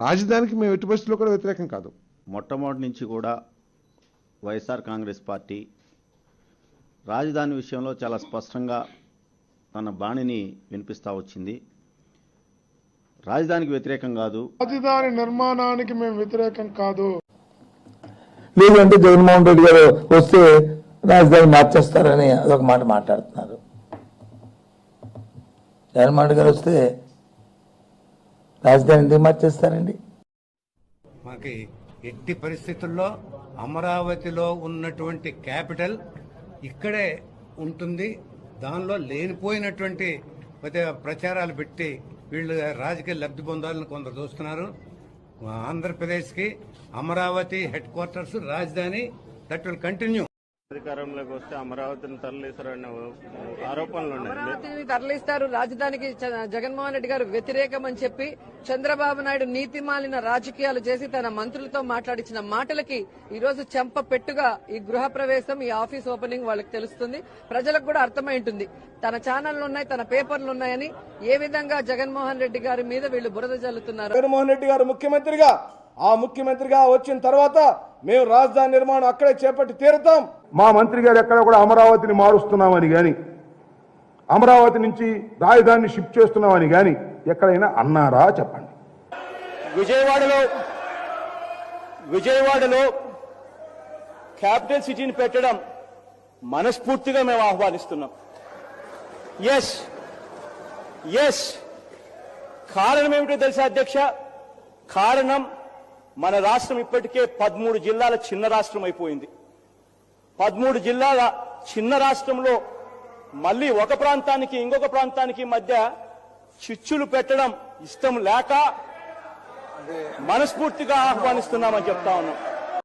రాజధానికి మేము ఎట్టి పరిస్థితుల్లో కూడా వ్యతిరేకం కాదు. మొట్టమొదటి నుంచి కూడా వైఎస్ఆర్ కాంగ్రెస్ పార్టీ రాజధాని విషయంలో చాలా స్పష్టంగా తన బాణిని వినిపిస్తూ వచ్చింది. రాజధానికి వ్యతిరేకం కాదు. రాజధాని నిర్మాణానికి మేము వ్యతిరేకం కాదు. లేదంటే జగన్మోహన్ రెడ్డి గారు వస్తే రాజధాని మార్చేస్తారని అదొక మాట మాట్లాడుతున్నారు. జగన్మోహన్ రెడ్డి గారు వస్తే రాజధాని ఎందుకు మార్చేస్తారండి? మాకి ఎట్టి పరిస్థితుల్లో అమరావతిలో ఉన్నటువంటి క్యాపిటల్ ఇక్కడే ఉంటుంది. దానిలో లేనిపోయినటువంటి ప్రచారాలు పెట్టి వీళ్ళు రాజకీయ లబ్ధి పొందాలని కొందరు చూస్తున్నారు. ఆంధ్రప్రదేశ్కి అమరావతి హెడ్ క్వార్టర్స్ రాజధాని దట్ విల్ కంటిన్యూ. అధికారంలోకి వస్తే అమరావతిని తరలిస్తారనే ఆరోపణలు ఉన్నాయి అమరావతిని తరలిస్తారు. రాజధానికి జగన్మోహన్ రెడ్డి గారు వ్యతిరేకం అని చెప్పి చంద్రబాబు నాయుడు నీతి మాలిన రాజకీయాలు చేసి తన మంత్రులతో మాట్లాడించిన మాటలకి ఈ రోజు చెంప పెట్టుగా ఈ గృహ ప్రవేశం ఈ ఆఫీస్ ఓపెనింగ్ వాళ్ళకి తెలుస్తుంది. ప్రజలకు కూడా అర్థమై ఉంటుంది. తన ఛానళ్ళు ఉన్నాయి తన పేపర్లు ఉన్నాయని ఏ విధంగా జగన్మోహన్ రెడ్డి గారి మీద వీళ్ళు బురద జల్లుతున్నారు? జగన్మోహన్ రెడ్డి గారు ముఖ్యమంత్రిగా ఆ ముఖ్యమంత్రిగా వచ్చిన తర్వాత మేము రాజధాని నిర్మాణం అక్కడే చేపట్టి తీరుతాం. మా మంత్రి గారు ఎక్కడ కూడా అమరావతిని మారుస్తున్నామని కానీ అమరావతి నుంచి రాజధానిని షిఫ్ట్ చేస్తున్నామని కానీ ఎక్కడైనా అన్నారా చెప్పండి. విజయవాడలో విజయవాడలో క్యాపిటల్ సిటీని పెట్టడం మనస్ఫూర్తిగా మేము ఆహ్వానిస్తున్నాం. ఎస్ ఎస్ కారణం ఏమిటో తెలుసా అధ్యక్ష? కారణం మన రాష్ట్రం ఇప్పటికే పదమూడు జిల్లాల చిన్న రాష్ట్రం అయిపోయింది. పదమూడు జిల్లాల చిన్న రాష్ట్రంలో మళ్ళీ ఒక ప్రాంతానికి ఇంకొక ప్రాంతానికి మధ్య చిచ్చులు పెట్టడం ఇష్టం లేక మనస్ఫూర్తిగా ఆహ్వానిస్తున్నామని చెప్తా ఉన్నాం.